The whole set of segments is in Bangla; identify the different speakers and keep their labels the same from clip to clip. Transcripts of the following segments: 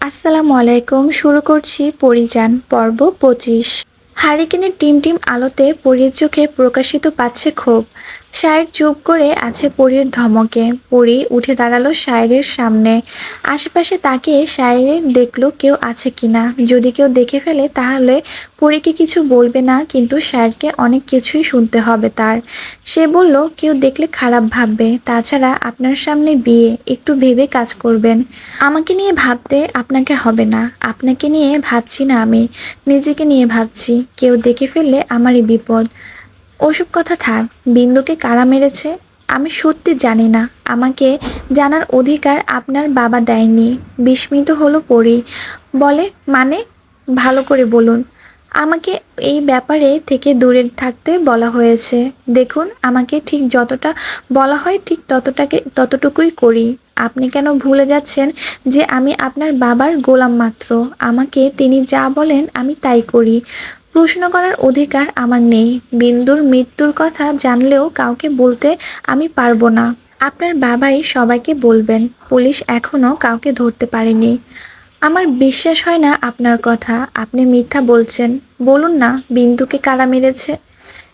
Speaker 1: আসসালামু আলাইকুম, শুরু করছি পরিযান পর্ব পঁচিশ। হারিকেনের টিম টিম আলোতে পরীর চোখে প্রকাশিত পাচ্ছে ক্ষোভ। শায়ের চুপ করে আছে পরীর ধমকে। পরী উঠে দাঁড়াল শায়েরের সামনে। আশেপাশে তাকে শায়ের দেখল কেউ আছে কিনা। যদি কেউ দেখে ফেলে, তাহলে পরীকে কিছু বলবে না, কিন্তু শায়েরকে অনেক কিছুই শুনতে হবে তার। সে বলল, কেউ দেখলে খারাপ ভাববে। তাছাড়া আপনার সামনে বিয়ে, একটু ভেবে কাজ করবেন। আমাকে নিয়ে ভাবতে আপনাকে হবে না। আপনাকে নিয়ে ভাবছি না আমি। নিজেকে নিয়ে ভাবছি। কেউ দেখে ফেললে আমারই বিপদ। ওসব কথা থাক, বিন্দুকে কারা মেরেছে? আমি সত্যি জানি না। আমাকে জানার অধিকার আপনার বাবা দেয়নি। বিস্মিত হলো পরি। বলে মানে? ভালো করে বলুন। আমাকে এই ব্যাপারে থেকে দূরে থাকতে বলা হয়েছে। দেখুন, আমাকে ঠিক যতটা বলা হয়, ঠিক ততটাকে, ততটুকুই করি। আপনি কেন ভুলে যাচ্ছেন যে আমি আপনার বাবার গোলাম মাত্র? আমাকে তিনি যা বলেন, আমি তাই করি। প্রশ্ন করার অধিকার আমার নেই। বিন্দুর মৃত্যুর কথা জানলেও কাউকে বলতে আমি পারব না। আপনার বাবাই সবাইকে বলবেন, পুলিশ এখনও কাউকে ধরতে পারেনি। আমার বিশ্বাস হয় না আপনার কথা। আপনি মিথ্যা বলছেন। বলুন না, বিন্দুকে কারা মেরেছে?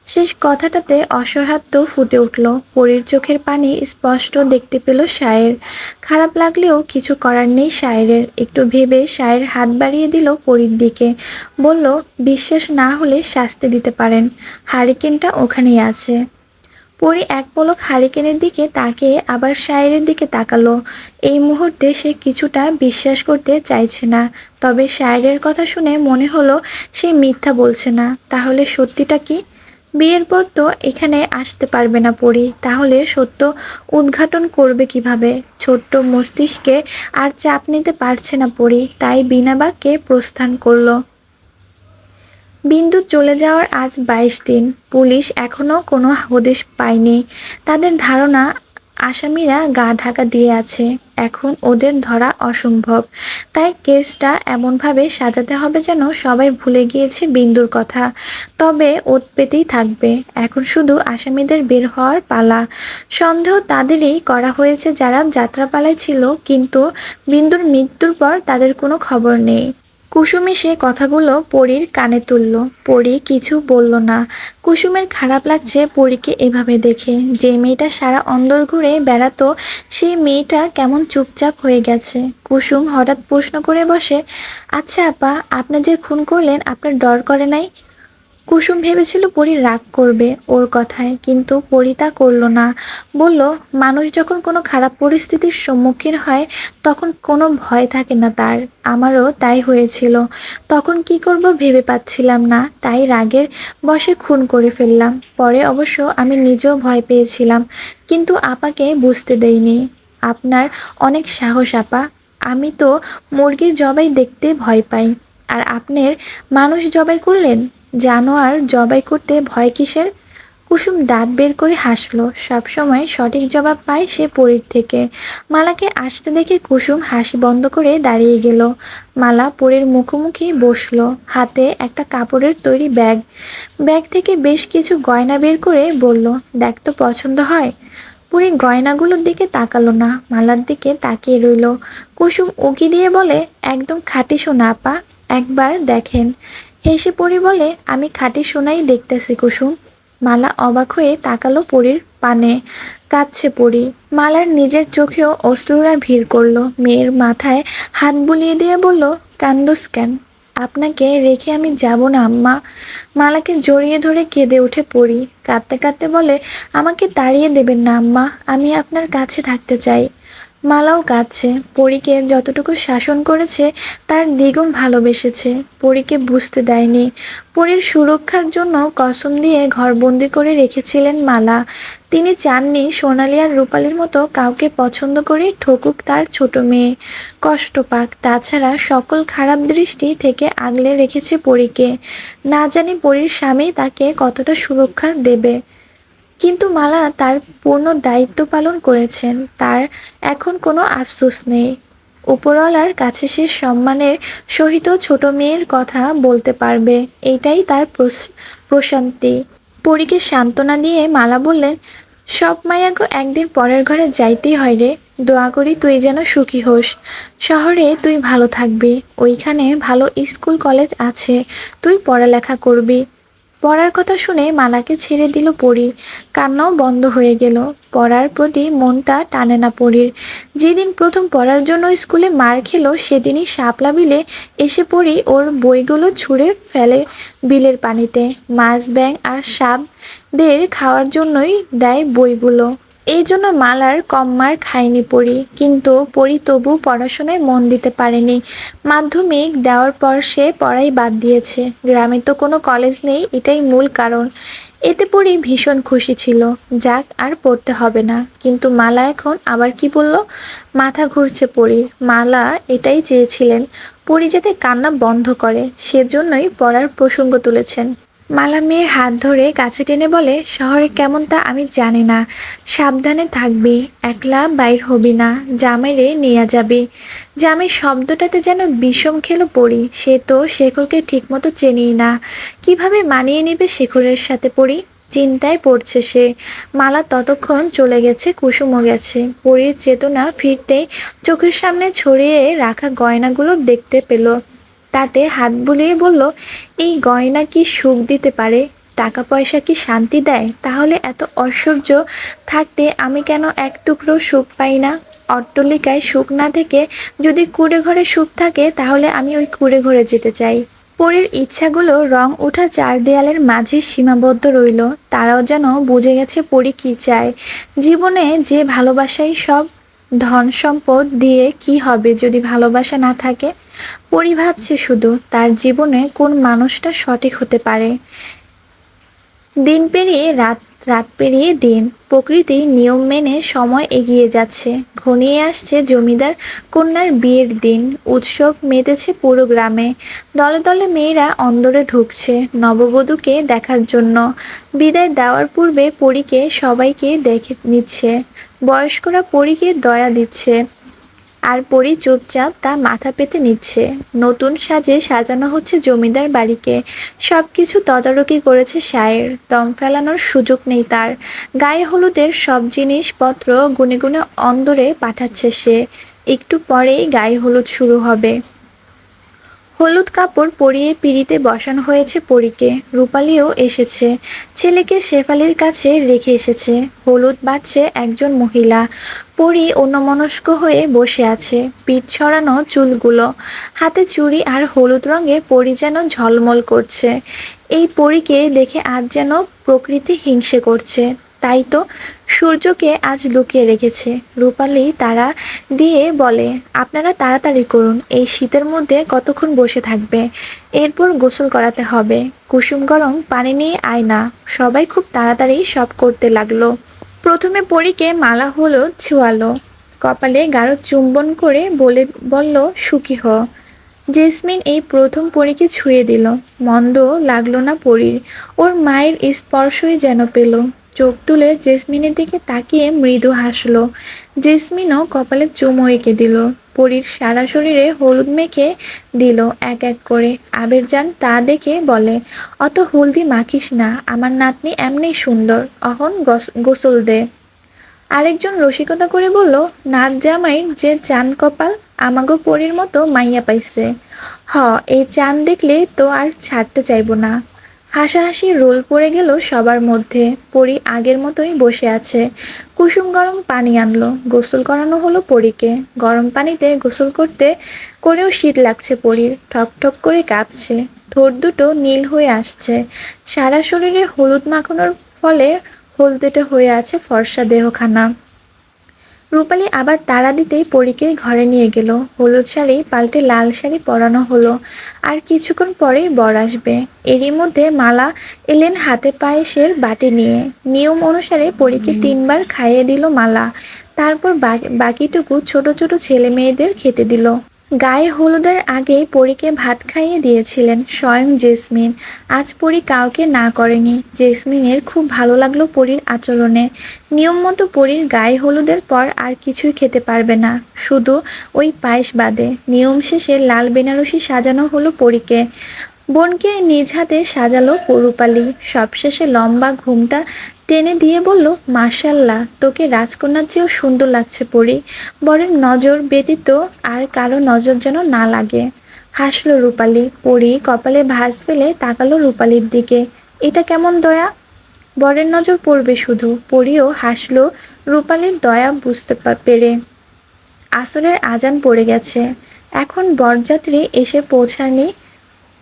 Speaker 1: শেষ কথাটাতে অসহায়ত্ব ফুটে উঠল। পরীর চোখের পানি স্পষ্ট দেখতে পেল শায়ের। খারাপ লাগলেও কিছু করার নেই শায়েরের। একটু ভেবে শায়ের হাত বাড়িয়ে দিল পরীর দিকে। বলল, বিশ্বাস না হলে শাস্তি দিতে পারেন। হারিকেনটা ওখানেই আছে। পরি এক পলক হারিকেনের দিকে তাকে আবার শায়েরের দিকে তাকালো। এই মুহূর্তে সে কিছুটা বিশ্বাস করতে চাইছে না। তবে শায়েরের কথা শুনে মনে হলো, সে মিথ্যা বলছে না। তাহলে সত্যিটা কি? বিয়ের পর তো এখানে আসতে পারবে না পড়ি তাহলে সত্য উদ্ঘাটন করবে কীভাবে? ছোট্ট মস্তিষ্কে আর চাপ নিতে পারছে না পড়ি তাই বিনা বাক্যে প্রস্থান করল। বিন্দু চলে যাওয়ার আজ বাইশ দিন। পুলিশ এখনও কোনো হদিশ পায়নি। তাদের ধারণা আসামিরা গা ঢাকা দিয়ে আছে। এখন ওদের ধরা অসম্ভব। তাই কেসটা এমনভাবে সাজাতে হবে যেন সবাই ভুলে গিয়েছে বিন্দুর কথা। তবে ওত পেতেই থাকবে। এখন শুধু আসামিদের বের হওয়ার পালা। সন্দেহ তাদেরই করা হয়েছে যারা যাত্রাপালায় ছিল, কিন্তু বিন্দুর মৃত্যুর পর তাদের কোনো খবর নেই। কুসুমি সে কথাগুলো পরীর কানে তুলল। পরি কিছু বলল না। কুসুমের খারাপ লাগছে পরীকে এভাবে দেখে। যে মেয়েটা সারা অন্দর ঘুরে বেড়াতো, সেই মেয়েটা কেমন চুপচাপ হয়ে গেছে। কুসুম হঠাৎ প্রশ্ন করে বসে আচ্ছা আপা, আপনি যে খুন করলেন, আপনার ডর করে নাই? কুসুম ভেবেছিল পরি রাগ করবে ওর কথায়, কিন্তু পরি তা করল না। বলল, মানুষ যখন কোনো খারাপ পরিস্থিতির সম্মুখীন হয়, তখন কোনো ভয় থাকে না তার। আমারও তাই হয়েছিল। তখন কি করব ভেবে পাচ্ছিলাম না। তাই রাগের বসে খুন করে ফেললাম। পরে অবশ্য আমি নিজেও ভয় পেয়েছিলাম। কিন্তু আপাকে বুঝতে দেইনি। আপনার অনেক সাহস, আপা। আমি তো মুরগির জবাই দেখতে ভয় পাই। আর আপনার মানুষ জবাই করলেন? জানোয়ার জবাই করতে ভয় কিসের? কুসুম দাঁত বের করে হাসলো। সবসময় সঠিক জবাব পায় সে পরীর থেকে। মালাকে আসতে দেখে কুসুম হাসি বন্ধ করে দাঁড়িয়ে গেল। মালা পরীর মুখোমুখি বসল। হাতে একটা কাপড়ের তৈরি ব্যাগ। ব্যাগ থেকে বেশ কিছু গয়না বের করে বলল, দেখ তো পছন্দ হয়। পুরী গয়নাগুলোর দিকে তাকালো না। মালার দিকে তাকিয়ে রইল। কুসুম উকি দিয়ে বলে, একদম খাঁটি সোনা আপা একবার দেখেন। হেসে পড়ি বলে আমি খাঁটি সোনাই দেখতেছি কুসুম। মালা অবাক হয়ে তাকালো পরীর পানে। কাঁদছে পড়ি মালার নিজের চোখেও অশ্রুরা ভিড় করল। মেয়ের মাথায় হাত বুলিয়ে দিয়ে বলল, কান্দোস কেন? আপনাকে রেখে আমি যাব না, আম্মা। মালাকে জড়িয়ে ধরে কেঁদে উঠে পড়ি কাঁদতে কাঁদতে বলে, আমাকে তাড়িয়ে দেবেন না, আম্মা। আমি আপনার কাছে থাকতে চাই। মালাও কাঁদছে। পরীকে যতটুকু শাসন করেছে, তার দ্বিগুণ ভালোবেসেছে। পরীকে বুঝতে দেয়নি। পরীর সুরক্ষার জন্য কসম দিয়ে ঘরবন্দি করে রেখেছিলেন মালা। তিনি চাননি সোনালি আর রূপালির মতো কাউকে পছন্দ করে ঠকুক তার ছোট মেয়ে। কষ্ট পাক। তাছাড়া সকল খারাপ দৃষ্টি থেকে আগলে রেখেছে পরীকে। না জানি পরীর স্বামী তাকে কতটা সুরক্ষা দেবে। কিন্তু মালা তার পূর্ণ দায়িত্ব পালন করেছেন। তার এখন কোনো আফসোস নেই। উপরওয়ালার কাছে সে সম্মানের সহিত ছোট মেয়ের কথা বলতে পারবে, এটাই তার প্রশান্তি। পরীকে সান্ত্বনা দিয়ে মালা বললেন, সব মায়াগো একদিন পরের ঘরে যাইতেই হয় রে। দোয়া করি তুই যেন সুখী হোস। শহরে তুই ভালো থাকবি। ওইখানে ভালো স্কুল, কলেজ আছে। তুই পড়ালেখা করবি। পড়ার কথা শুনে মালাকে ছেড়ে দিল পরি। কান্নাও বন্ধ হয়ে গেল। পড়ার প্রতি মনটা টানে না পরির। যেদিন প্রথম পড়ার জন্য স্কুলে মার খেলো, সেদিনই শাপলা বিলে এসে পড়ি ওর বইগুলো ছুঁড়ে ফেলে বিলের পানিতে। মাছ ব্যাং আর সাপদের খাওয়ার জন্যই দেয় বইগুলো। এই জন্য মালার কম মার খায়নি পড়ি, কিন্তু পড়ি তবু পড়াশোনায় মন দিতে পারেনি। মাধ্যমিক দেওয়ার পর সে পড়াই বাদ দিয়েছে। গ্রামে তো কোনো কলেজ নেই, এটাই মূল কারণ। এতে পড়ি ভীষণ খুশি ছিল। যাক, আর পড়তে হবে না। কিন্তু মালা এখন আবার কি বলল? মাথা ঘুরছে পড়ি। মালা এটাই চেয়েছিলেন, পড়ি যাতে কান্না বন্ধ করে, সেজন্যই পড়ার প্রসঙ্গ তুলেছেন। মালা মেয়ের হাত ধরে কাছে টেনে বলে, শহরে কেমন তা আমি জানি না। সাবধানে থাকবি, একলা বাইর হবি না। জামাইরে নিয়ে যাবি। জামাই শব্দটাতে যেন বিষম খেলো পড়ি। সে তো শেখরকে ঠিকমতো চেনেই না। কীভাবে মানিয়ে নেবে শেখরের সাথে পড়ি? চিন্তায় পড়ছে সে। মালা ততক্ষণ চলে গেছে কুসুমও গেছে। পরীর চেতনা ফিরতেই চোখের সামনে ছড়িয়ে রাখা গয়নাগুলো দেখতে পেল। তাতে হাত বুলিয়ে বলল, এই গয়না কি সুখ দিতে পারে? টাকা পয়সা কি শান্তি দেয়? তাহলে এত ঐশ্বর্য থাকতে আমি কেন এক টুকরো সুখ পাই না? অট্টলিকায় সুখ না থেকে যদি কুড়ে ঘরে সুখ থাকে, তাহলে আমি ওই কুড়ে ঘরে যেতে চাই। পরের ইচ্ছাগুলো রং ওঠা চার দেয়ালের মাঝে সীমাবদ্ধ রইল। তারাও যেন বুঝে গেছে পরি কী চায়। জীবনে যে ভালোবাসাই সব ধন সম্পদ দিয়ে কি হবে যদি ভালোবাসা না থাকে? পরি ভাবছে শুধু, তার জীবনে কোন মানুষটা সঠিক হতে পারে? দিন পেরিয়ে রাত রাত পেরিয়ে দিন, প্রকৃতি নিয়ম মেনে সময় এগিয়ে যাচ্ছে। ঘনিয়ে আসছে জমিদার কন্যার বিয়ের দিন, উৎসব মেতেছে পুরো গ্রামে। দলে দলে মেয়েরা অন্দরে ঢুকছে নববধূকে দেখার জন্য। বিদায় দেওয়ার পূর্বে পরীকে সবাইকে দেখে নিচ্ছে। বয়স্করা পরীকে দয়া দিচ্ছে। আর পরি চুপচাপ তা মাথা পেতে নিচ্ছে। নতুন সাজে সাজানো হচ্ছে জমিদার বাড়িকে। সব কিছু তদারকি করেছে সায়ের দম ফেলানোর সুযোগ নেই তার। গায়ে হলুদের সব জিনিসপত্র গুনে গুনে অন্দরে পাঠাচ্ছে সে। একটু পরেই গায়ে হলুদ শুরু হবে। হলুদ কাপড় পরিয়ে পিড়িতে বসানো হয়েছে পরীকে। রূপালিও এসেছে। ছেলেকে শেফালির কাছে রেখে এসেছে। হলুদ বাজছে একজন মহিলা। পরি অন্যমনস্ক হয়ে বসে আছে। পিঠ ছড়ানো চুলগুলো। হাতে চুড়ি আর হলুদ রঙে পরি যেন ঝলমল করছে। এই পরীকে দেখে আজ যেন প্রকৃতি হিংসে করছে। তাই তো সূর্যকে আজ লুকিয়ে রেখেছে। রূপালি তারা দিয়ে বলে, আপনারা তাড়াতাড়ি করুন, এই শীতের মধ্যে কতক্ষণ বসে থাকবে? এরপর গোসল করাতে হবে। কুসুম গরম পানি নিয়ে আয় না। সবাই খুব তাড়াতাড়ি সব করতে লাগল। প্রথমে পরীকে মালা হলো ছুয়ালো। কপালে গাঢ় চুম্বন করে বলে, বলল, সুখী হ। জেসমিন এই প্রথম পরীকে ছুঁয়ে দিল। মন্দ লাগল না পরীর। ওর মায়ের স্পর্শই যেন পেল। চোখ তুলে জেসমিনের দিকে তাকিয়ে মৃদু হাসলো। জেসমিনও কপালে চুমো এঁকে দিল। পরীর সারা শরীরে হলুদ মেখে দিল এক এক করে। আবির যান তা দেখে বলে, অত হলদি মাখিস না, আমার নাতনি এমনি সুন্দর, অহন গোসল দে। আরেকজন রসিকতা করে বলল, নাত জামাই যে চান কপাল, আমাগো পরীর মতো মাইয়া পাইছে। হ, এই চান দেখলে তো আর ছাড়তে চাইব না। হাসাহাসি রোল পড়ে গেল সবার মধ্যে। পরি আগের মতোই বসে আছে। কুসুম গরম পানি আনলো। গোসল করানো হলো পরীকে। গরম পানিতে গোসল করতে করেও শীত লাগছে পরীর। ঠক ঠক করে কাঁপছে। ঠোঁট দুটো নীল হয়ে আসছে। সারা শরীরে হলুদ মাখানোর ফলে হলদেটে হয়ে আছে ফর্সা দেহখানা। রূপালী আবার তাড়া দিতেই পরীকে ঘরে নিয়ে গেল। হলুদ শাড়ি পাল্টে লাল শাড়ি পরানো হলো। আর কিছুক্ষণ পরেই বর আসবে। এরই মধ্যে মালা এলেন হাতে পায়েসের বাটি নিয়ে। নিয়ম অনুসারে পরীকে তিনবার খাইয়ে দিল মালা। তারপর বাকিটুকু ছোট ছোট ছেলে মেয়েদের খেতে দিল। গায়ে হলুদের আগেই পরীকে ভাত খাইয়ে দিয়েছিলেন স্বয়ং জেসমিন। আজ পরি কাউকে না করেনি। জেসমিনের খুব ভালো লাগল পরীর আচরণে। নিয়ম মতো পরীর গায়ে হলুদের পর আর কিছুই খেতে পারবে না। শুধু ওই পায়েস বাদে। নিয়ম শেষে লাল বেনারসি সাজানো হলো পরীকে। বোনকে নিজ হাতে সাজালো পরুপালি। সবশেষে লম্বা ঘুমটা টেনে দিয়ে বলল, মাশাল্লাহ, তোকে রাজকন্যার চেয়েও সুন্দর লাগছে পরি। বরের নজর ব্যতীত আর কারও নজর যেন না লাগে। হাসলো রূপালি। পরি কপালে ভাঁজ ফেলে তাকালো রূপালির দিকে। এটা কেমন দয়া? বরের নজর পড়বে শুধু। পরিও হাসলো। রূপালির দয়া বুঝতে পেরে আসরের আজান পড়ে গেছে। এখন বরযাত্রী এসে পৌঁছানি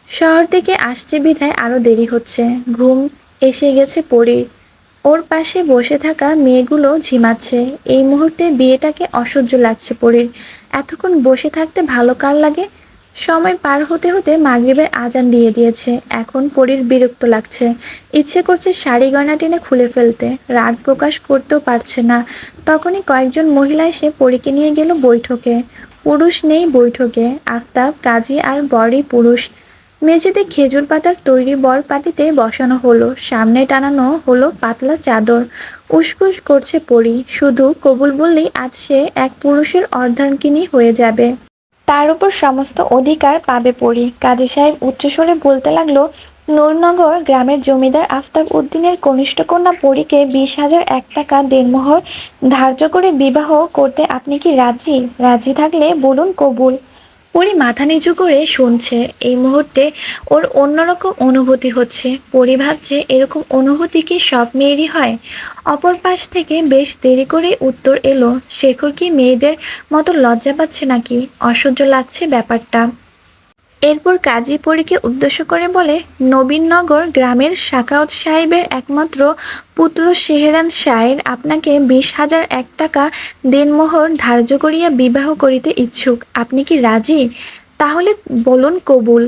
Speaker 1: শহর থেকে আসছে বিধায় আরও দেরি হচ্ছে। ঘুম এসে গেছে পরীর। ওর পাশে বসে থাকা মেয়েগুলো ঝিমাচ্ছে। এই মুহূর্তে বিয়েটাকে অসহ্য লাগছে পরীর। এতক্ষণ বসে থাকতে ভালো কার লাগে? সময় পার হতে হতে মাগরিবের আজান দিয়ে দিয়েছে। এখন পরীর বিরক্ত লাগছে। ইচ্ছে করছে শাড়ি গয়না টেনে খুলে ফেলতে। রাগ প্রকাশ করতেও পারছে না। তখনই কয়েকজন মহিলা এসে পরীকে নিয়ে গেল বৈঠকে। পুরুষ নেই বৈঠকে। আফতাব, কাজী আর বরই পুরুষ। মেঝেতে খেজুর পাতার তৈরি বর পাটিতে বসানো হলো। সামনে টানানো হলো পাতলা চাদর। উসকুস করছে পরি। শুধু কবুল বললেই আজ সে এক পুরুষের অর্ধাঙ্গিনী হয়ে যাবে। তার উপর সমস্ত অধিকার পাবে পরি। কাজী সাহেব উচ্চস্বরে বলতে লাগল, নূরনগর গ্রামের জমিদার আফতাব উদ্দিনের কনিষ্ঠ কন্যা পরীকে বিশ হাজার এক টাকা দেনমোহর ধার্য করে বিবাহ করতে আপনি কি রাজি? রাজি থাকলে বলুন কবুল। পরি মাথা নিচু করে শুনছে। এই মুহূর্তে ওর অন্যরকম অনুভূতি হচ্ছে। পরি ভাবছে, এরকম অনুভূতি কি সব মেয়েরই হয়? অপর পাশ থেকে বেশ দেরি করে উত্তর এলো, শেখর কি মেয়েদের মতো লজ্জা পাচ্ছে নাকি? অসহ্য লাগছে ব্যাপারটা। এরপর কাজী পরীকে উদ্দেশ্য করে বলে, নবীনগর গ্রামের সাকাউত সাহেবের একমাত্র পুত্র শেহরান শাহের আপনাকে বিশ হাজার এক টাকা দেনমোহর ধার্য করিয়া বিবাহ করিতে ইচ্ছুক। আপনি কি রাজি? তাহলে বলুন কবুল।